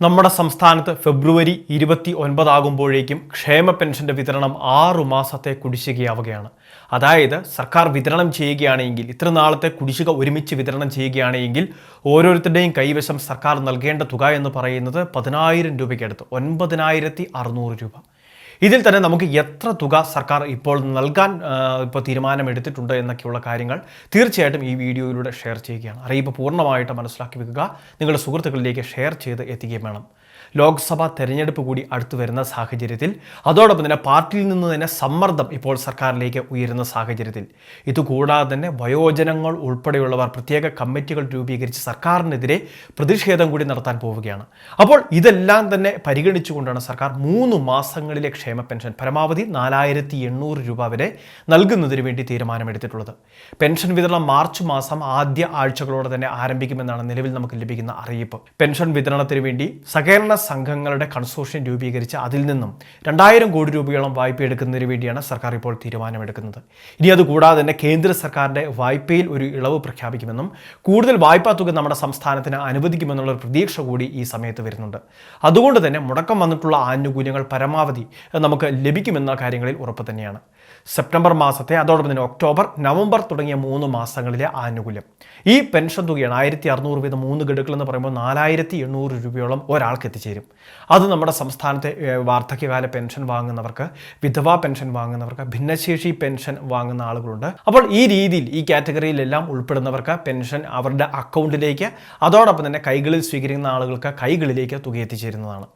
നമ്മുടെ സംസ്ഥാനത്ത് ഫെബ്രുവരി ഇരുപത്തി ഒൻപതാകുമ്പോഴേക്കും ക്ഷേമ പെൻഷന്റെ വിതരണം ആറു മാസത്തെ കുടിശ്ശികയാവുകയാണ്. അതായത് സർക്കാർ വിതരണം ചെയ്യുകയാണെങ്കിൽ ഇത്ര നാളത്തെ കുടിശ്ശിക ഒരുമിച്ച് വിതരണം ചെയ്യുകയാണെങ്കിൽ ഓരോരുത്തരുടെയും കൈവശം സർക്കാർ നൽകേണ്ട തുക എന്ന് പറയുന്നത് പതിനായിരം രൂപയ്ക്കടുത്ത് ഒൻപതിനായിരത്തി അറുന്നൂറ് രൂപ. ഇതിൽ തന്നെ നമുക്ക് എത്ര തുക സർക്കാർ ഇപ്പോൾ നൽകാൻ ഇപ്പോൾ തീരുമാനമെടുത്തിട്ടുണ്ട് എന്നൊക്കെയുള്ള കാര്യങ്ങൾ തീർച്ചയായിട്ടും ഈ വീഡിയോയിലൂടെ ഷെയർ ചെയ്യുകയാണ്. അറിയിപ്പ് പൂർണമായിട്ട് മനസ്സിലാക്കി വെക്കുക. നിങ്ങളുടെ സുഹൃത്തുക്കളിലേക്ക് ഷെയർ ചെയ്ത് എത്തിക്കുകയും വേണം. ലോക്സഭാ തെരഞ്ഞെടുപ്പ് കൂടി അടുത്തു വരുന്ന സാഹചര്യത്തിൽ അതോടൊപ്പം തന്നെ പാർട്ടിയിൽ നിന്ന് തന്നെ സമ്മർദ്ദം ഇപ്പോൾ സർക്കാരിലേക്ക് ഉയരുന്ന സാഹചര്യത്തിൽ. ഇതുകൂടാതെ തന്നെ വയോജനങ്ങൾ ഉൾപ്പെടെയുള്ളവർ പ്രത്യേക കമ്മിറ്റികൾ രൂപീകരിച്ച് സർക്കാരിനെതിരെ പ്രതിഷേധം കൂടി നടത്താൻ പോവുകയാണ്. അപ്പോൾ ഇതെല്ലാം തന്നെ പരിഗണിച്ചുകൊണ്ടാണ് സർക്കാർ മൂന്ന് മാസങ്ങളിലെ പെൻഷൻ പരമാവധി നാലായിരത്തി എണ്ണൂറ് രൂപ വരെ നൽകുന്നതിന് വേണ്ടി തീരുമാനമെടുത്തിട്ടുള്ളത്. പെൻഷൻ വിതരണം മാർച്ച് മാസം ആദ്യ ആഴ്ചകളോടെ തന്നെ ആരംഭിക്കുമെന്നാണ് നിലവിൽ നമുക്ക് ലഭിക്കുന്ന അറിയിപ്പ്. പെൻഷൻ വിതരണത്തിന് വേണ്ടി സഹകരണ സംഘങ്ങളുടെ കൺസോർഷ്യം രൂപീകരിച്ച് അതിൽ നിന്നും രണ്ടായിരം കോടി രൂപയോളം വായ്പ എടുക്കുന്നതിന് വേണ്ടിയാണ് സർക്കാർ ഇപ്പോൾ തീരുമാനമെടുക്കുന്നത്. ഇനി അതുകൂടാതെ തന്നെ കേന്ദ്ര സർക്കാരിന്റെ വായ്പയിൽ ഒരു ഇളവ് പ്രഖ്യാപിക്കുമെന്നും കൂടുതൽ വായ്പാ തുക നമ്മുടെ സംസ്ഥാനത്തിന് അനുവദിക്കുമെന്നുള്ള പ്രതീക്ഷ കൂടി ഈ സമയത്ത് വരുന്നുണ്ട്. അതുകൊണ്ട് തന്നെ മുടക്കം വന്നിട്ടുള്ള ആനുകൂല്യങ്ങൾ പരമാവധി നമുക്ക് ലഭിക്കുമെന്ന കാര്യങ്ങളിൽ ഉറപ്പ് തന്നെയാണ്. സെപ്റ്റംബർ മാസത്തെ അതോടൊപ്പം തന്നെ ഒക്ടോബർ നവംബർ തുടങ്ങിയ മൂന്ന് മാസങ്ങളിലെ ആനുകൂല്യം. ഈ പെൻഷൻ തുകയാണ് ആയിരത്തി അറുന്നൂറ് വീതം മൂന്ന് ഗഡുക്കൾ എന്ന് പറയുമ്പോൾ നാലായിരത്തി എണ്ണൂറ് രൂപയോളം ഒരാൾക്ക് എത്തിച്ചേരും. അത് നമ്മുടെ സംസ്ഥാനത്തെ വാർദ്ധക്യകാല പെൻഷൻ വാങ്ങുന്നവർക്ക് വിധവാ പെൻഷൻ വാങ്ങുന്നവർക്ക് ഭിന്നശേഷി പെൻഷൻ വാങ്ങുന്ന ആളുകളുണ്ട്. അപ്പോൾ ഈ രീതിയിൽ ഈ കാറ്റഗറിയിലെല്ലാം ഉൾപ്പെടുന്നവർക്ക് പെൻഷൻ അവരുടെ അക്കൗണ്ടിലേക്ക് അതോടൊപ്പം തന്നെ കൈകളിൽ സ്വീകരിക്കുന്ന ആളുകൾക്ക് കൈകളിലേക്ക് തുക എത്തിച്ചേരുന്നതാണ്.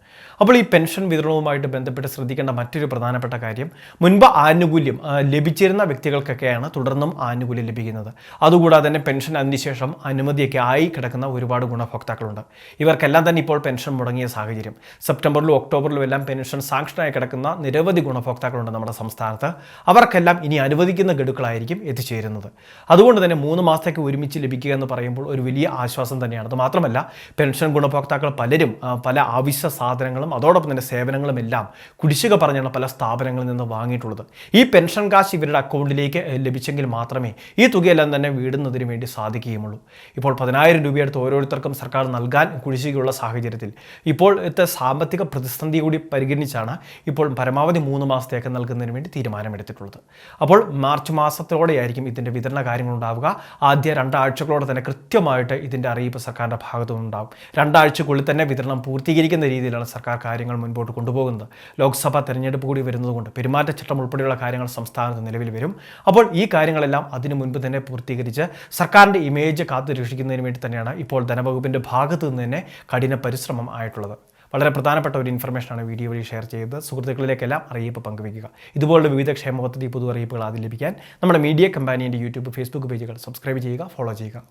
അപ്പോൾ ഈ പെൻഷൻ വിതരണവുമായിട്ട് ബന്ധപ്പെട്ട് ശ്രദ്ധിക്കേണ്ട മറ്റൊരു പ്രധാനപ്പെട്ട കാര്യം മുൻപ് ആനുകൂല്യം ആ, ലഭിച്ചിരുന്ന വ്യക്തികൾക്കൊക്കെയാണ് തുടർന്നും ആനുകൂല്യം ലഭിക്കുന്നത്. അതുകൂടാതെ തന്നെ പെൻഷൻ അതിനുശേഷം അനുമതിയൊക്കെ ആയി കിടക്കുന്ന ഒരുപാട് ഗുണഭോക്താക്കളുണ്ട്. ഇവർക്കെല്ലാം തന്നെ ഇപ്പോൾ പെൻഷൻ മുടങ്ങിയ സാഹചര്യം. സെപ്റ്റംബറിലും ഒക്ടോബറിലും എല്ലാം പെൻഷൻ സാങ്ഷനായി കിടക്കുന്ന നിരവധി ഗുണഭോക്താക്കളുണ്ട് നമ്മുടെ സംസ്ഥാനത്ത്. അവർക്കെല്ലാം ഇനി അനുവദിക്കുന്ന ഗഡുക്കളായിരിക്കും എത്തിച്ചേരുന്നത്. അതുകൊണ്ട് തന്നെ മൂന്ന് മാസത്തേക്ക് ഒരുമിച്ച് ലഭിക്കുക എന്ന് പറയുമ്പോൾ ഒരു വലിയ ആശ്വാസം തന്നെയാണ്. അത് മാത്രമല്ല പെൻഷൻ ഗുണഭോക്താക്കൾ പലരും പല ആവശ്യ സാധനങ്ങളും അതോടൊപ്പം തന്നെ സേവനങ്ങളും എല്ലാം കുടിശ്ശിക പറഞ്ഞാണ് പല സ്ഥാപനങ്ങളിൽ നിന്ന് വാങ്ങിയിട്ടുള്ളത്. ഈ പെൻഷൻ കാശ് ഇവരുടെ അക്കൗണ്ടിലേക്ക് ലഭിച്ചെങ്കിൽ മാത്രമേ ഈ തുകയെല്ലാം തന്നെ വീടുന്നതിന് വേണ്ടി സാധിക്കുകയുമുള്ളൂ ഇപ്പോൾ പതിനായിരം രൂപയെടുത്ത് ഓരോരുത്തർക്കും സർക്കാർ നൽകാൻ കുടിശ്ശികയുള്ള സാഹചര്യത്തിൽ ഇപ്പോഴത്തെ സാമ്പത്തിക പ്രതിസന്ധി കൂടി പരിഗണിച്ചാണ് ഇപ്പോൾ പരമാവധി മൂന്ന് മാസത്തേക്ക് നൽകുന്നതിന് വേണ്ടി തീരുമാനമെടുത്തിട്ടുള്ളത്. അപ്പോൾ മാർച്ച് മാസത്തോടെയായിരിക്കും ഇതിന്റെ വിതരണ കാര്യങ്ങളുണ്ടാവുക. ആദ്യ രണ്ടാഴ്ചകളോടെ തന്നെ കൃത്യമായിട്ട് ഇതിന്റെ അറിയിപ്പ് സർക്കാരിന്റെ ഭാഗത്തു നിന്നുണ്ടാവും. രണ്ടാഴ്ചക്കുള്ളിൽ തന്നെ വിതരണം പൂർത്തീകരിക്കുന്ന രീതിയിലാണ് സർക്കാർ കാര്യങ്ങൾ മുൻപോട്ട് കൊണ്ടുപോകുന്നത്. ലോക്സഭാ തെരഞ്ഞെടുപ്പ് കൂടി വരുന്നതുകൊണ്ട് പെരുമാറ്റച്ചട്ടം ഉൾപ്പെടെയുള്ള കാര്യങ്ങൾ സംസ്ഥാനത്ത് നിലവിൽ വരും. അപ്പോൾ ഈ കാര്യങ്ങളെല്ലാം അതിനു മുൻപ് തന്നെ പൂർത്തീകരിച്ച് സർക്കാരിന്റെ ഇമേജ് കാത്തു രക്ഷിക്കുന്നതിന് വേണ്ടി തന്നെയാണ് ഇപ്പോൾ ധനവകുപ്പിന്റെ ഭാഗത്തു നിന്ന് തന്നെ കഠിന പരിശ്രമം ആയിട്ടുള്ളത്. വളരെ പ്രധാനപ്പെട്ട ഒരു ഇൻഫർമേഷനാണ് വീഡിയോ വഴി ഷെയർ ചെയ്തത്. സുഹൃത്തുക്കളിലേക്കെല്ലാം അറിയിപ്പ് പങ്കുവയ്ക്കുക. ഇതുപോലുള്ള വിവിധ ക്ഷേമ പദ്ധതി പുതു അറിയിപ്പുകൾ ആദ്യം ലഭിക്കാൻ നമ്മുടെ മീഡിയ കമ്പാനിയുടെ യൂട്യൂബ് ഫേസ്ബുക്ക് പേജുകൾ സബ്സ്ക്രൈബ് ചെയ്യുക ഫോളോ ചെയ്യുക.